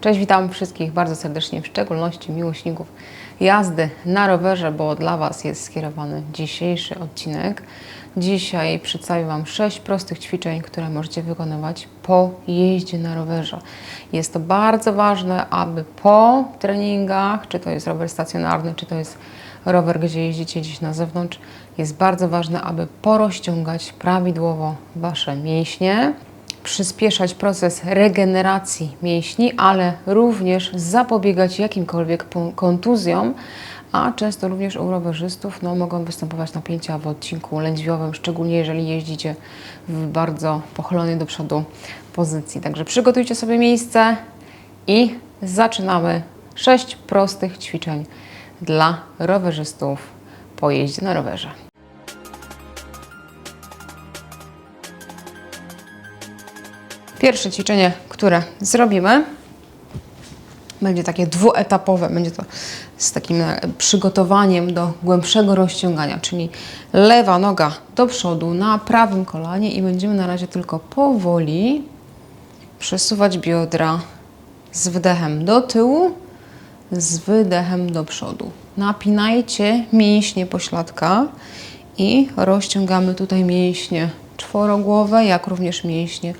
Cześć, witam wszystkich bardzo serdecznie, w szczególności miłośników jazdy na rowerze, bo dla Was jest skierowany dzisiejszy odcinek. Dzisiaj przedstawię Wam 6 prostych ćwiczeń, które możecie wykonywać po jeździe na rowerze. Jest to bardzo ważne, aby po treningach, czy to jest rower stacjonarny, czy to jest rower, gdzie jeździcie gdzieś na zewnątrz, jest bardzo ważne, aby porozciągać prawidłowo Wasze mięśnie, przyspieszać proces regeneracji mięśni, ale również zapobiegać jakimkolwiek kontuzjom, a często również u rowerzystów no, mogą występować napięcia w odcinku lędźwiowym, szczególnie jeżeli jeździcie w bardzo pochylonej do przodu pozycji. Także przygotujcie sobie miejsce i zaczynamy sześć prostych ćwiczeń dla rowerzystów po jeździe na rowerze. Pierwsze ćwiczenie, które zrobimy, będzie takie dwuetapowe, będzie to z takim e, przygotowaniem do głębszego rozciągania, czyli lewa noga do przodu na prawym kolanie i będziemy na razie tylko powoli przesuwać biodra z wdechem do tyłu, z wydechem do przodu. Napinajcie mięśnie pośladka i rozciągamy tutaj mięśnie czworogłowe, jak również mięśnie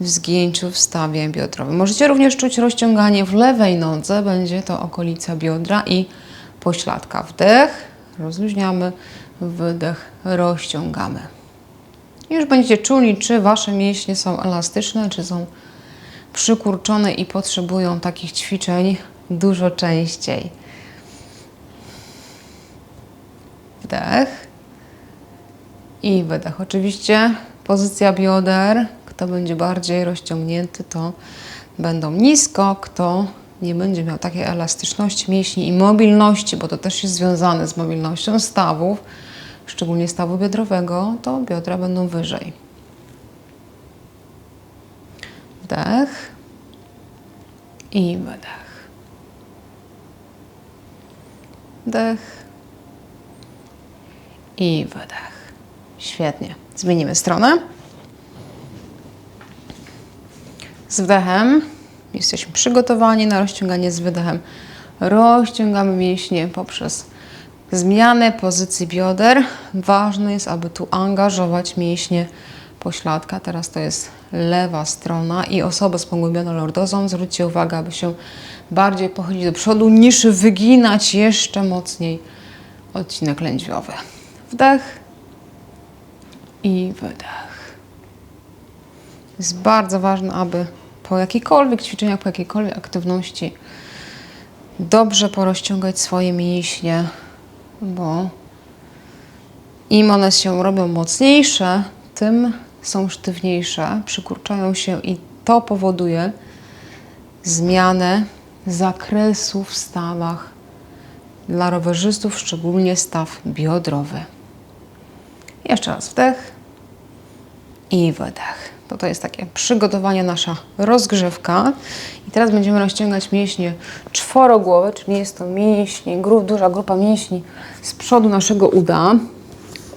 w zgięciu w stawie biodrowym. Możecie również czuć rozciąganie w lewej nodze, będzie to okolica biodra i pośladka. Wdech, rozluźniamy, wydech, rozciągamy. I już będziecie czuli, czy Wasze mięśnie są elastyczne, czy są przykurczone i potrzebują takich ćwiczeń dużo częściej. Wdech i wydech. Oczywiście pozycja bioder, kto będzie bardziej rozciągnięty, to będą nisko, kto nie będzie miał takiej elastyczności mięśni i mobilności, bo to też jest związane z mobilnością stawów, szczególnie stawu biodrowego, to biodra będą wyżej. Wdech i wydech. Wdech i wydech. Świetnie. Zmienimy stronę. Z wdechem jesteśmy przygotowani na rozciąganie z wydechem. Rozciągamy mięśnie poprzez zmianę pozycji bioder. Ważne jest, aby tu angażować mięśnie pośladka. Teraz to jest lewa strona i osoby z pogłębioną lordozą, zwróćcie uwagę, aby się bardziej pochylić do przodu, niż wyginać jeszcze mocniej odcinek lędźwiowy. Wdech i wydech. Jest bardzo ważne, aby po jakichkolwiek ćwiczeniach, po jakiejkolwiek aktywności dobrze porozciągać swoje mięśnie, bo im one się robią mocniejsze, tym są sztywniejsze, przykurczają się i to powoduje zmianę zakresu w stawach dla rowerzystów, szczególnie staw biodrowy. Jeszcze raz wdech i wydech. To to jest takie przygotowanie, nasza rozgrzewka. I teraz będziemy rozciągać mięśnie czworogłowe, czyli jest to mięśnie, gru, duża grupa mięśni z przodu naszego uda.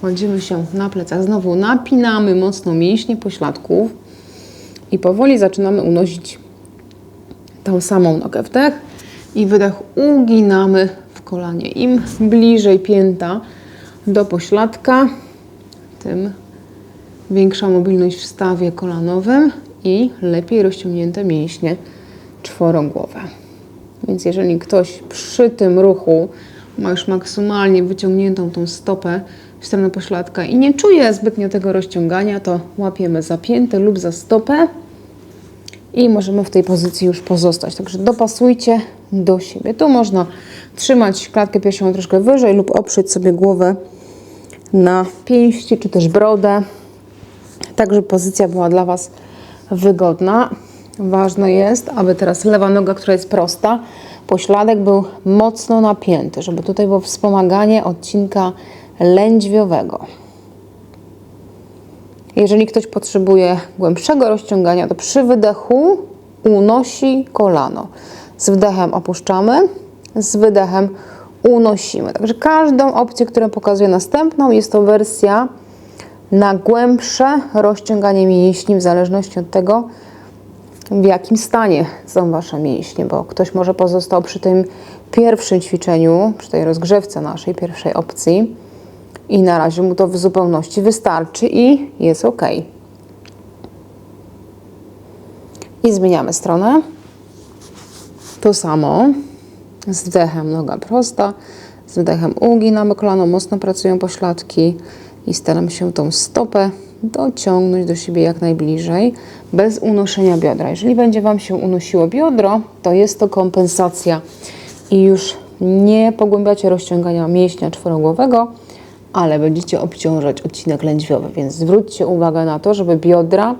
Kładziemy się na plecach, znowu napinamy mocno mięśnie pośladków i powoli zaczynamy unosić tą samą nogę. Wdech i wydech uginamy w kolanie. Im bliżej pięta do pośladka, tym większa mobilność w stawie kolanowym i lepiej rozciągnięte mięśnie czworogłowe. Więc jeżeli ktoś przy tym ruchu ma już maksymalnie wyciągniętą tą stopę w stronę pośladka i nie czuje zbytnio tego rozciągania, to łapiemy za piętę lub za stopę i możemy w tej pozycji już pozostać. Także dopasujcie do siebie. Tu można trzymać klatkę piersiową troszkę wyżej lub oprzeć sobie głowę na pięści czy też brodę, tak pozycja była dla Was wygodna. Ważne jest, aby teraz lewa noga, która jest prosta, pośladek był mocno napięty, żeby tutaj było wspomaganie odcinka lędźwiowego. Jeżeli ktoś potrzebuje głębszego rozciągania, to przy wydechu unosi kolano. Z wdechem opuszczamy, z wydechem unosimy. Także każdą opcję, którą pokazuję następną, jest to wersja na głębsze rozciąganie mięśni w zależności od tego, w jakim stanie są Wasze mięśnie, bo ktoś może pozostał przy tym pierwszym ćwiczeniu, przy tej rozgrzewce naszej pierwszej opcji i na razie mu to w zupełności wystarczy i jest ok. I zmieniamy stronę. To samo. Z wdechem noga prosta, z wydechem uginamy kolano, mocno pracują pośladki i staram się tą stopę dociągnąć do siebie jak najbliżej, bez unoszenia biodra. Jeżeli będzie Wam się unosiło biodro, to jest to kompensacja i już nie pogłębiacie rozciągania mięśnia czworogłowego, ale będziecie obciążać odcinek lędźwiowy, więc zwróćcie uwagę na to, żeby biodra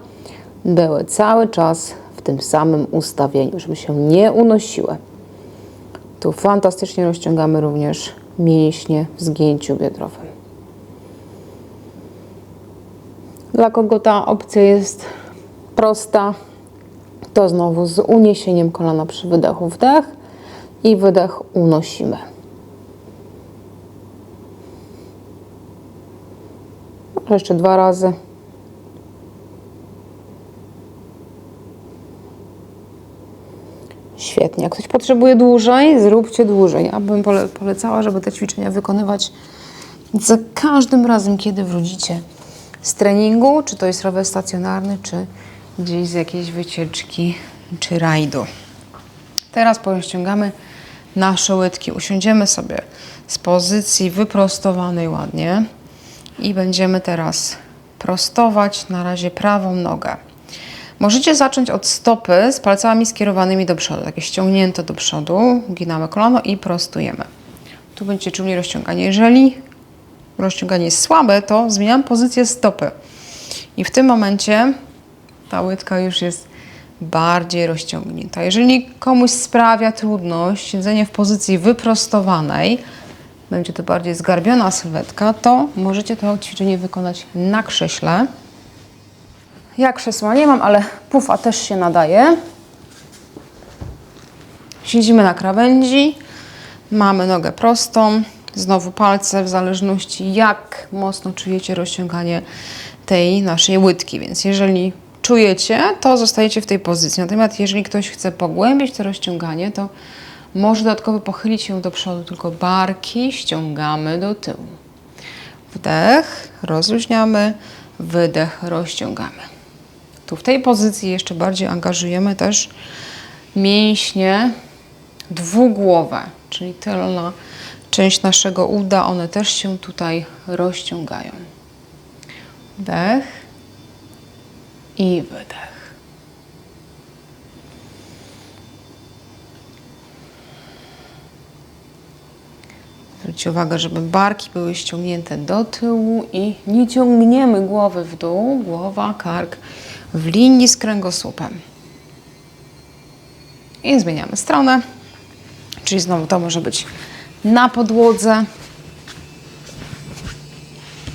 były cały czas w tym samym ustawieniu, żeby się nie unosiły. Tu fantastycznie rozciągamy również mięśnie w zgięciu biodrowym. Dla kogo ta opcja jest prosta, to znowu z uniesieniem kolana przy wydechu wdech i wydech unosimy. Jeszcze dwa razy. Świetnie. Jak ktoś potrzebuje dłużej, zróbcie dłużej. Ja bym pole polecała, żeby te ćwiczenia wykonywać za każdym razem, kiedy wrócicie z treningu, czy to jest rower stacjonarny, czy gdzieś z jakiejś wycieczki, czy rajdu. Teraz pościągamy nasze łydki. Usiądziemy sobie z pozycji wyprostowanej ładnie i będziemy teraz prostować na razie prawą nogę. Możecie zacząć od stopy z palcami skierowanymi do przodu, takie ściągnięte do przodu, uginamy kolano i prostujemy. Tu będziecie czuli rozciąganie. Jeżeli rozciąganie jest słabe, to zmieniam pozycję stopy. I w tym momencie ta łydka już jest bardziej rozciągnięta. Jeżeli komuś sprawia trudność siedzenie w pozycji wyprostowanej, będzie to bardziej zgarbiona sylwetka, to możecie to ćwiczenie wykonać na krześle. Ja krzesła nie mam, ale pufa też się nadaje. Siedzimy na krawędzi, mamy nogę prostą, znowu palce w zależności jak mocno czujecie rozciąganie tej naszej łydki, więc jeżeli czujecie, to zostajecie w tej pozycji. Natomiast jeżeli ktoś chce pogłębić to rozciąganie, to może dodatkowo pochylić się do przodu, tylko barki ściągamy do tyłu. Wdech, rozluźniamy, wydech, rozciągamy. Tu w tej pozycji jeszcze bardziej angażujemy też mięśnie dwugłowe, czyli tylna część naszego uda, one też się tutaj rozciągają. Wdech i wydech. Zwróćcie uwagę, żeby barki były ściągnięte do tyłu i nie ciągniemy głowy w dół, głowa, kark w linii z kręgosłupem. I zmieniamy stronę, czyli znowu to może być na podłodze.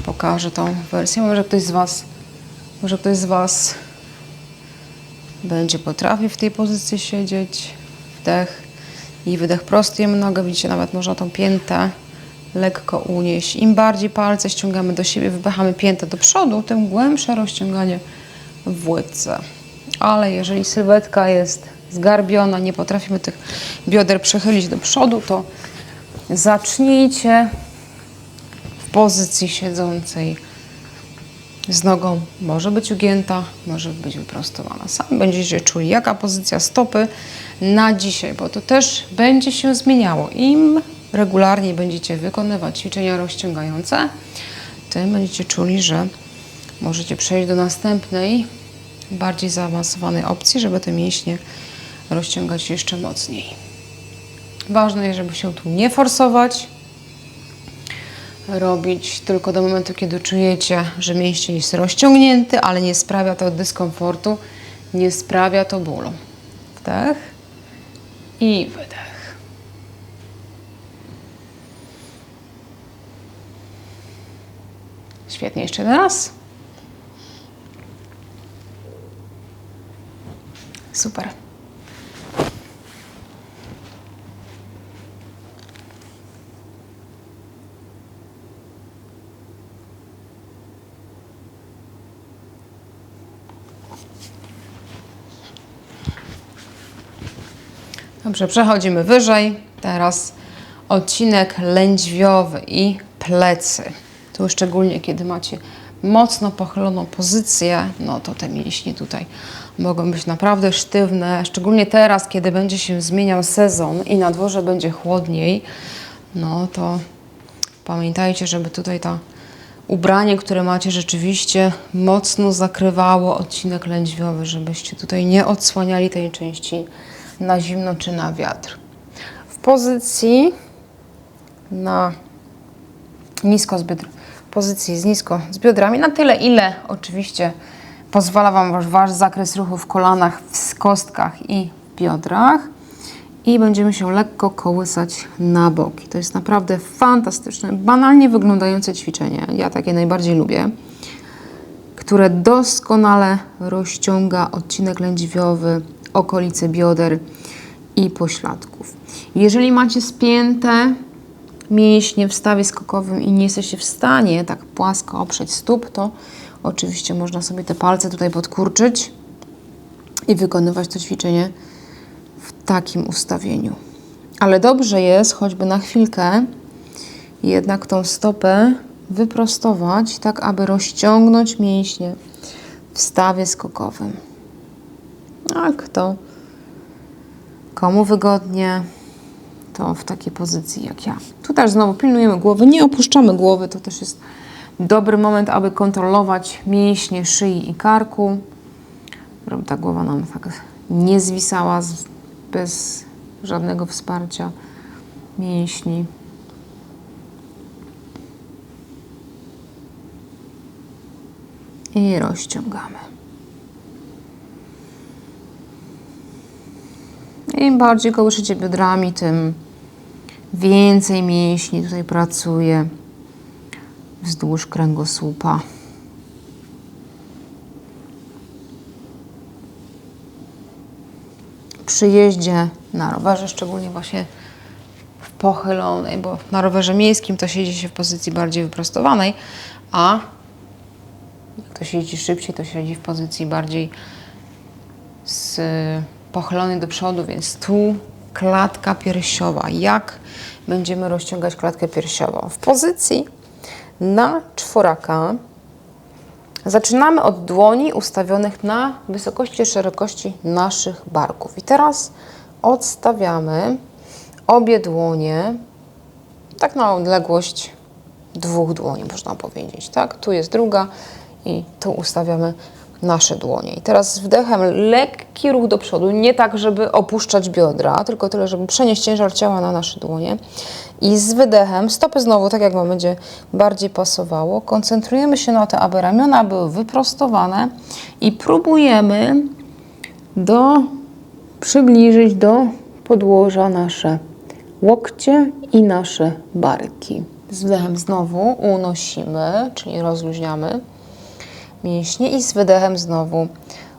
Pokażę tą wersję. Może ktoś z Was, może ktoś z Was będzie potrafił w tej pozycji siedzieć. Wdech i wydech. Prostujemy nogę. Widzicie, nawet można tą piętę lekko unieść. Im bardziej palce ściągamy do siebie, wypychamy piętę do przodu, tym głębsze rozciąganie w łydce. Ale jeżeli sylwetka jest zgarbiona, nie potrafimy tych bioder przechylić do przodu, to zacznijcie w pozycji siedzącej z nogą. Może być ugięta, może być wyprostowana. Sami będziecie czuli, jaka pozycja stopy na dzisiaj, bo to też będzie się zmieniało. Im regularnie będziecie wykonywać ćwiczenia rozciągające, tym będziecie czuli, że możecie przejść do następnej, bardziej zaawansowanej opcji, żeby te mięśnie rozciągać jeszcze mocniej. Ważne jest, żeby się tu nie forsować, robić tylko do momentu, kiedy czujecie, że mięsień jest rozciągnięty, ale nie sprawia to dyskomfortu, nie sprawia to bólu. Wdech i wydech. Świetnie, jeszcze raz. Super. Dobrze, przechodzimy wyżej. Teraz odcinek lędźwiowy i plecy. Tu szczególnie, kiedy macie mocno pochyloną pozycję, no to te mięśnie tutaj mogą być naprawdę sztywne. Szczególnie teraz, kiedy będzie się zmieniał sezon i na dworze będzie chłodniej, no to pamiętajcie, żeby tutaj to ubranie, które macie rzeczywiście mocno zakrywało odcinek lędźwiowy, żebyście tutaj nie odsłaniali tej części na zimno czy na wiatr. W pozycji na nisko z biodr, pozycji z nisko z biodrami, na tyle ile oczywiście pozwala Wam wasz, wasz zakres ruchu w kolanach, w kostkach i biodrach i będziemy się lekko kołysać na boki. To jest naprawdę fantastyczne, banalnie wyglądające ćwiczenie. Ja takie najbardziej lubię, które doskonale rozciąga odcinek lędźwiowy, okolice bioder i pośladków. Jeżeli macie spięte mięśnie w stawie skokowym i nie jesteście w stanie tak płasko oprzeć stóp, to oczywiście można sobie te palce tutaj podkurczyć i wykonywać to ćwiczenie w takim ustawieniu. Ale dobrze jest choćby na chwilkę jednak tą stopę wyprostować, tak aby rozciągnąć mięśnie w stawie skokowym. Tak, to komu wygodnie, to w takiej pozycji jak ja. Tu też znowu pilnujemy głowy, nie opuszczamy głowy, to też jest dobry moment, aby kontrolować mięśnie szyi i karku, żeby ta głowa nam tak nie zwisała bez żadnego wsparcia mięśni. I rozciągamy. Im bardziej kołyszycie biodrami, tym więcej mięśni tutaj pracuje wzdłuż kręgosłupa. Przy jeździe na rowerze, szczególnie właśnie w pochylonej, bo na rowerze miejskim to siedzi się w pozycji bardziej wyprostowanej, a jak ktoś jeździ szybciej, to siedzi w pozycji bardziej z pochylony do przodu, więc tu klatka piersiowa. Jak będziemy rozciągać klatkę piersiową? W pozycji na czworaka zaczynamy od dłoni ustawionych na wysokości szerokości naszych barków. I teraz odstawiamy obie dłonie tak na odległość dwóch dłoni, można powiedzieć. Tak? Tu jest druga i tu ustawiamy nasze dłonie. I teraz wdechem lekki ruch do przodu, nie tak, żeby opuszczać biodra, tylko tyle, żeby przenieść ciężar ciała na nasze dłonie. I z wydechem, stopy znowu, tak jak Wam będzie bardziej pasowało, koncentrujemy się na to, aby ramiona były wyprostowane i próbujemy do, przybliżyć do podłoża nasze łokcie i nasze barki. Z wdechem znowu unosimy, czyli rozluźniamy mięśnie i z wydechem znowu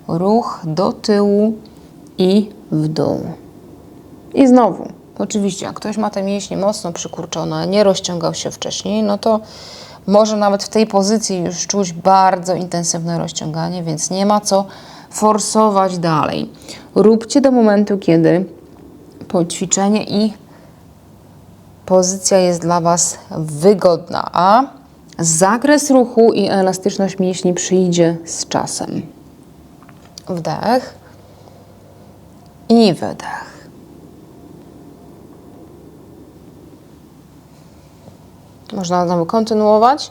ruch do tyłu i w dół. I znowu, oczywiście, jak ktoś ma te mięśnie mocno przykurczone, nie rozciągał się wcześniej, no to może nawet w tej pozycji już czuć bardzo intensywne rozciąganie, więc nie ma co forsować dalej. Róbcie do momentu, kiedy poćwiczenie i pozycja jest dla Was wygodna, a Zakres ruchu i elastyczność mięśni przyjdzie z czasem. Wdech i wydech. Można znowu kontynuować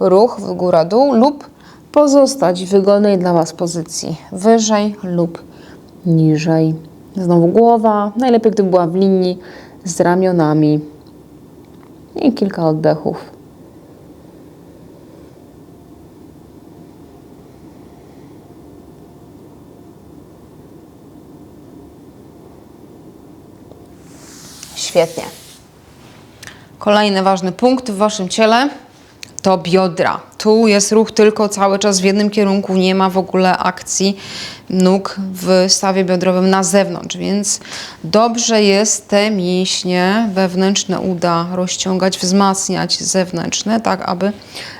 ruch w góra-dół lub pozostać w wygodnej dla Was pozycji wyżej lub niżej. Znowu głowa, najlepiej gdyby była w linii z ramionami i kilka oddechów. Świetnie. Kolejny ważny punkt w Waszym ciele to biodra. Tu jest ruch tylko cały czas w jednym kierunku, nie ma w ogóle akcji nóg w stawie biodrowym na zewnątrz, więc dobrze jest te mięśnie wewnętrzne uda rozciągać, wzmacniać zewnętrzne, tak aby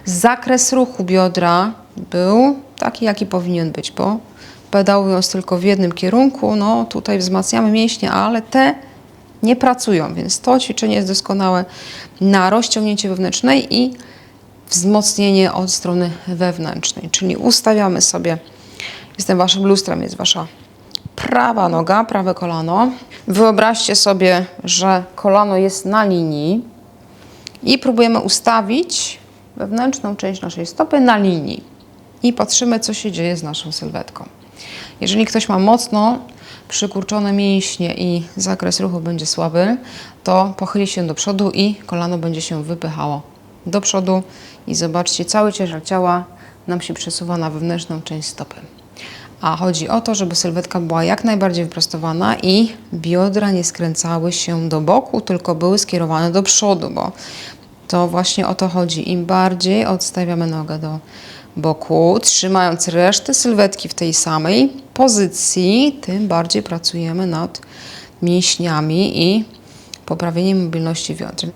zakres ruchu biodra był taki, jaki powinien być, bo pedałując tylko w jednym kierunku, no tutaj wzmacniamy mięśnie, ale te nie pracują, więc to ćwiczenie jest doskonałe na rozciągnięcie wewnętrznej i wzmocnienie od strony wewnętrznej. Czyli ustawiamy sobie, jestem waszym lustrem, jest wasza prawa noga, prawe kolano. Wyobraźcie sobie, że kolano jest na linii i próbujemy ustawić wewnętrzną część naszej stopy na linii i patrzymy, co się dzieje z naszą sylwetką. Jeżeli ktoś ma mocno przykurczone mięśnie i zakres ruchu będzie słaby, to pochyli się do przodu i kolano będzie się wypychało do przodu i zobaczcie, cały ciężar ciała nam się przesuwa na wewnętrzną część stopy. A chodzi o to, żeby sylwetka była jak najbardziej wyprostowana i biodra nie skręcały się do boku, tylko były skierowane do przodu, bo to właśnie o to chodzi. Im bardziej odstawiamy nogę do boku, trzymając resztę sylwetki w tej samej pozycji, tym bardziej pracujemy nad mięśniami i poprawieniem mobilności biodr.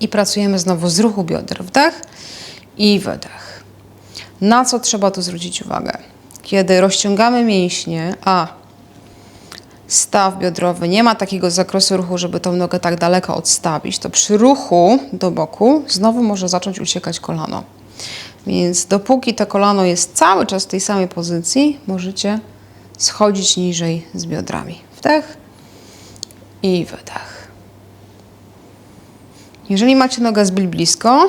I pracujemy znowu z ruchu bioder. Wdech i wydech. Na co trzeba tu zwrócić uwagę? Kiedy rozciągamy mięśnie, a staw biodrowy nie ma takiego zakresu ruchu, żeby tą nogę tak daleko odstawić, to przy ruchu do boku znowu może zacząć uciekać kolano. Więc dopóki to kolano jest cały czas w tej samej pozycji, możecie schodzić niżej z biodrami. Wdech i wydech. Jeżeli macie nogę zbyt blisko,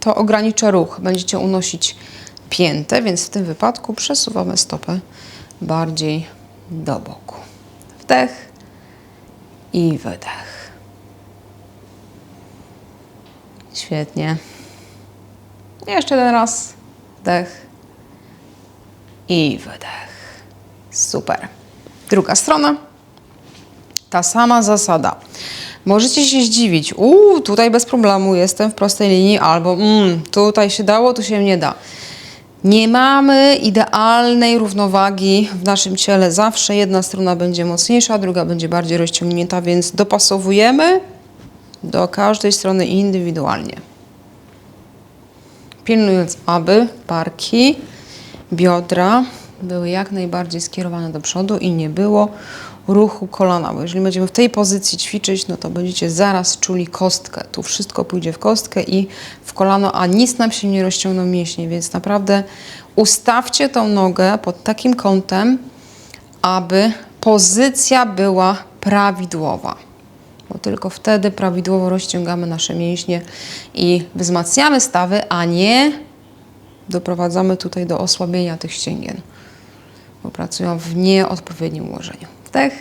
to ogranicza ruch. Będziecie unosić piętę, więc w tym wypadku przesuwamy stopę bardziej do boku. Wdech i wydech. Świetnie. Jeszcze jeden raz. Wdech i wydech. Super. Druga strona. Ta sama zasada. Możecie się zdziwić. Uuu, tutaj bez problemu jestem w prostej linii, albo mm, tutaj się dało, tu się nie da. Nie mamy idealnej równowagi w naszym ciele. Zawsze jedna strona będzie mocniejsza, druga będzie bardziej rozciągnięta, więc dopasowujemy do każdej strony indywidualnie. Pilnując, aby barki, biodra były jak najbardziej skierowane do przodu i nie było ruchu kolana, bo jeżeli będziemy w tej pozycji ćwiczyć, no to będziecie zaraz czuli kostkę. Tu wszystko pójdzie w kostkę i w kolano, a nic nam się nie rozciągną mięśnie, więc naprawdę ustawcie tą nogę pod takim kątem, aby pozycja była prawidłowa. Bo tylko wtedy prawidłowo rozciągamy nasze mięśnie i wzmacniamy stawy, a nie doprowadzamy tutaj do osłabienia tych ścięgien, bo pracują w nieodpowiednim ułożeniu. Wdech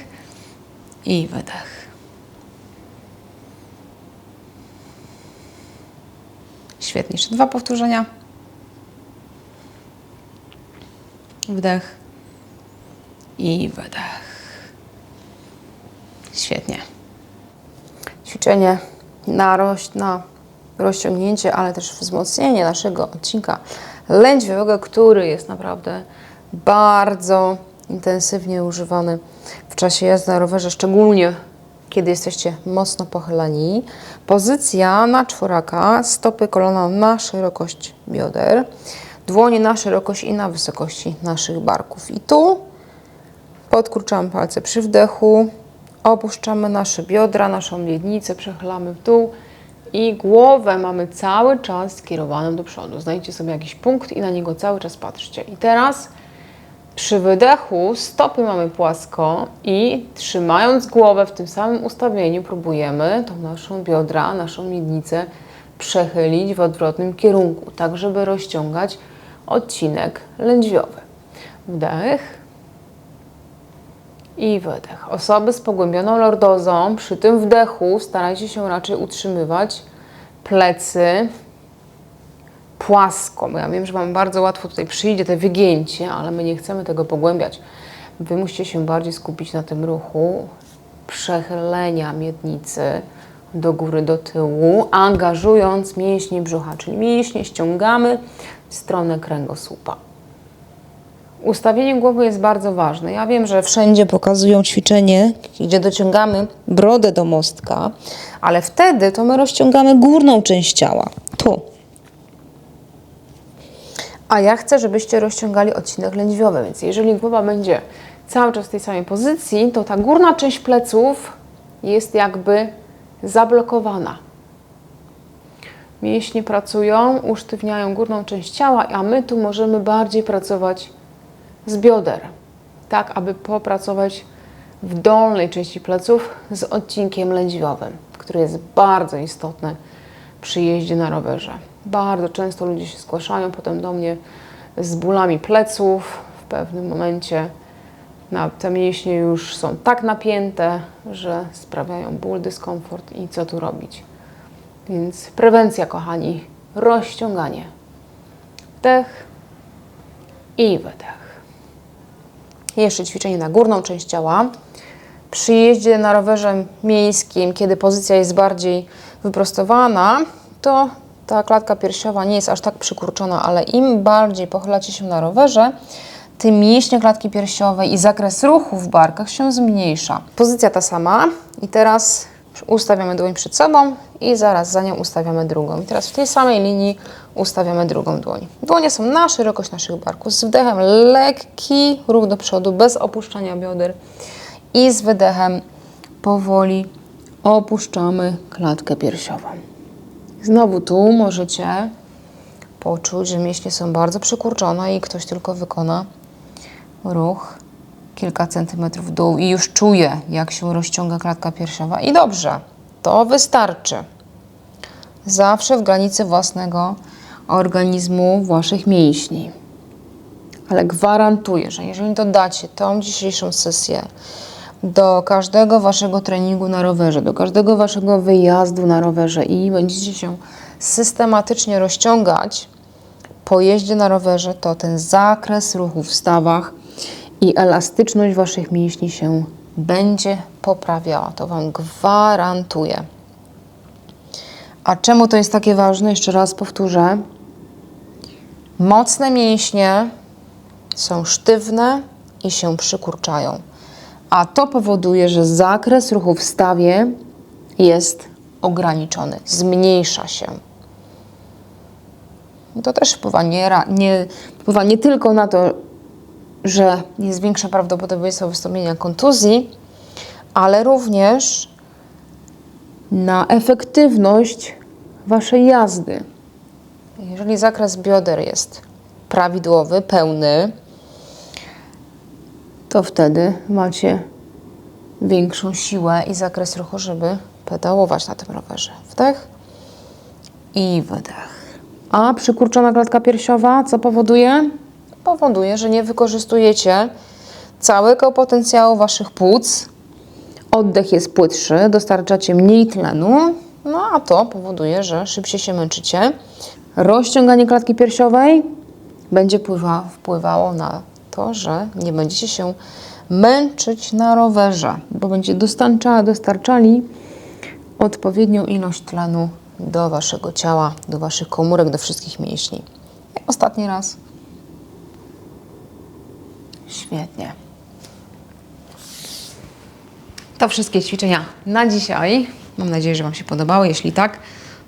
i wydech. Świetnie. Jeszcze dwa powtórzenia. Wdech i wydech. Świetnie. Ćwiczenie na, roś, na rozciągnięcie, ale też wzmocnienie naszego odcinka lędźwiowego, który jest naprawdę bardzo intensywnie używany w czasie jazdy na rowerze, szczególnie kiedy jesteście mocno pochyleni. Pozycja na czworaka, stopy kolana na szerokość bioder, dłonie na szerokość i na wysokości naszych barków. I tu podkurczamy palce przy wdechu, opuszczamy nasze biodra, naszą miednicę, przechylamy w dół i głowę mamy cały czas skierowaną do przodu. Znajdźcie sobie jakiś punkt i na niego cały czas patrzcie. I teraz przy wydechu stopy mamy płasko i trzymając głowę w tym samym ustawieniu próbujemy tą naszą biodra, naszą miednicę przechylić w odwrotnym kierunku, tak żeby rozciągać odcinek lędźwiowy. Wdech i wydech. Osoby z pogłębioną lordozą przy tym wdechu starajcie się raczej utrzymywać plecy płasko. Ja wiem, że Wam bardzo łatwo tutaj przyjdzie te wygięcie, ale my nie chcemy tego pogłębiać. Wy musicie się bardziej skupić na tym ruchu przechylenia miednicy do góry, do tyłu, angażując mięśnie brzucha, czyli mięśnie ściągamy w stronę kręgosłupa. Ustawienie głowy jest bardzo ważne. Ja wiem, że wszędzie pokazują ćwiczenie, gdzie dociągamy brodę do mostka, ale wtedy to my rozciągamy górną część ciała. Tu. A ja chcę, żebyście rozciągali odcinek lędźwiowy, więc jeżeli głowa będzie cały czas w tej samej pozycji, to ta górna część pleców jest jakby zablokowana. Mięśnie pracują, usztywniają górną część ciała, a my tu możemy bardziej pracować z bioder, tak aby popracować w dolnej części pleców z odcinkiem lędźwiowym, który jest bardzo istotny przy jeździe na rowerze. Bardzo często ludzie się zgłaszają potem do mnie z bólami pleców w pewnym momencie. Te mięśnie już są tak napięte, że sprawiają ból, dyskomfort i co tu robić. Więc prewencja, kochani, rozciąganie. Wdech i wydech. Jeszcze ćwiczenie na górną część ciała. Przy jeździe na rowerze miejskim, kiedy pozycja jest bardziej wyprostowana, to ta klatka piersiowa nie jest aż tak przykurczona, ale im bardziej pochylacie się na rowerze, tym mięśnie klatki piersiowej i zakres ruchu w barkach się zmniejsza. Pozycja ta sama i teraz ustawiamy dłoń przed sobą i zaraz za nią ustawiamy drugą. I teraz w tej samej linii ustawiamy drugą dłoń. Dłonie są na szerokość naszych barków. Z wdechem lekki ruch do przodu, bez opuszczania bioder i z wydechem powoli opuszczamy klatkę piersiową. Znowu tu możecie poczuć, że mięśnie są bardzo przykurczone i ktoś tylko wykona ruch kilka centymetrów w dół i już czuje, jak się rozciąga klatka piersiowa. I dobrze, to wystarczy. Zawsze w granicy własnego organizmu, waszych mięśni. Ale gwarantuję, że jeżeli dodacie tą dzisiejszą sesję do każdego waszego treningu na rowerze, do każdego waszego wyjazdu na rowerze i będziecie się systematycznie rozciągać po jeździe na rowerze, to ten zakres ruchu w stawach i elastyczność waszych mięśni się będzie poprawiała. To wam gwarantuję. A czemu to jest takie ważne? Jeszcze raz powtórzę. Mocne mięśnie są sztywne i się przykurczają a to powoduje, że zakres ruchu w stawie jest ograniczony, zmniejsza się. To też wpływa nie, nie, wpływa nie tylko na to, że jest większe prawdopodobieństwo wystąpienia kontuzji, ale również na efektywność Waszej jazdy. Jeżeli zakres bioder jest prawidłowy, pełny, to wtedy macie większą siłę i zakres ruchu, żeby pedałować na tym rowerze. Wdech i wydech. A przykurczona klatka piersiowa co powoduje? Powoduje, że nie wykorzystujecie całego potencjału waszych płuc. Oddech jest płytszy, dostarczacie mniej tlenu, no a to powoduje, że szybciej się męczycie. Rozciąganie klatki piersiowej będzie wpływało na to, że nie będziecie się męczyć na rowerze, bo będzie dostarcza, dostarczali odpowiednią ilość tlenu do waszego ciała, do waszych komórek, do wszystkich mięśni. Ostatni raz. Świetnie. To wszystkie ćwiczenia na dzisiaj. Mam nadzieję, że Wam się podobały. Jeśli tak,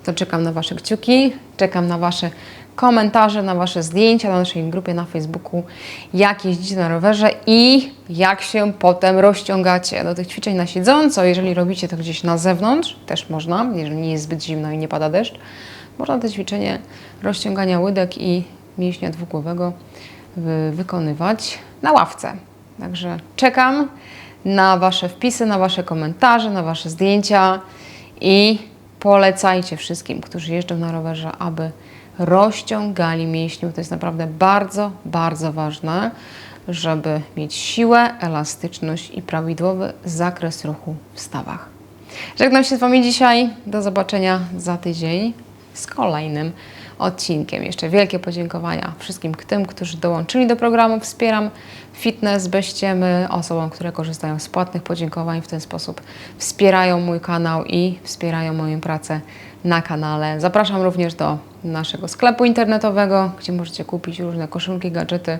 to czekam na Wasze kciuki, czekam na Wasze komentarze na Wasze zdjęcia na naszej grupie na Facebooku, jak jeździcie na rowerze i jak się potem rozciągacie do tych ćwiczeń na siedząco. Jeżeli robicie to gdzieś na zewnątrz, też można, jeżeli nie jest zbyt zimno i nie pada deszcz, można to ćwiczenie rozciągania łydek i mięśnia dwugłowego wykonywać na ławce. Także czekam na Wasze wpisy, na Wasze komentarze, na Wasze zdjęcia i polecajcie wszystkim, którzy jeżdżą na rowerze, aby rozciągali mięśnie. To jest naprawdę bardzo, bardzo ważne, żeby mieć siłę, elastyczność i prawidłowy zakres ruchu w stawach. Żegnam się z Wami dzisiaj. Do zobaczenia za tydzień z kolejnym odcinkiem. Jeszcze wielkie podziękowania wszystkim tym, którzy dołączyli do programu Wspieram Fitness bez ściemy, osobom, które korzystają z płatnych podziękowań. W ten sposób wspierają mój kanał i wspierają moją pracę na kanale. Zapraszam również do naszego sklepu internetowego, gdzie możecie kupić różne koszulki, gadżety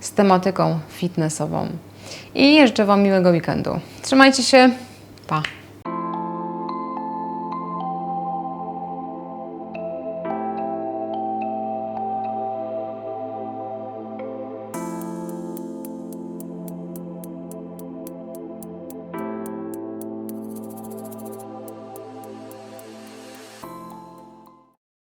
z tematyką fitnessową. I życzę Wam miłego weekendu. Trzymajcie się. Pa!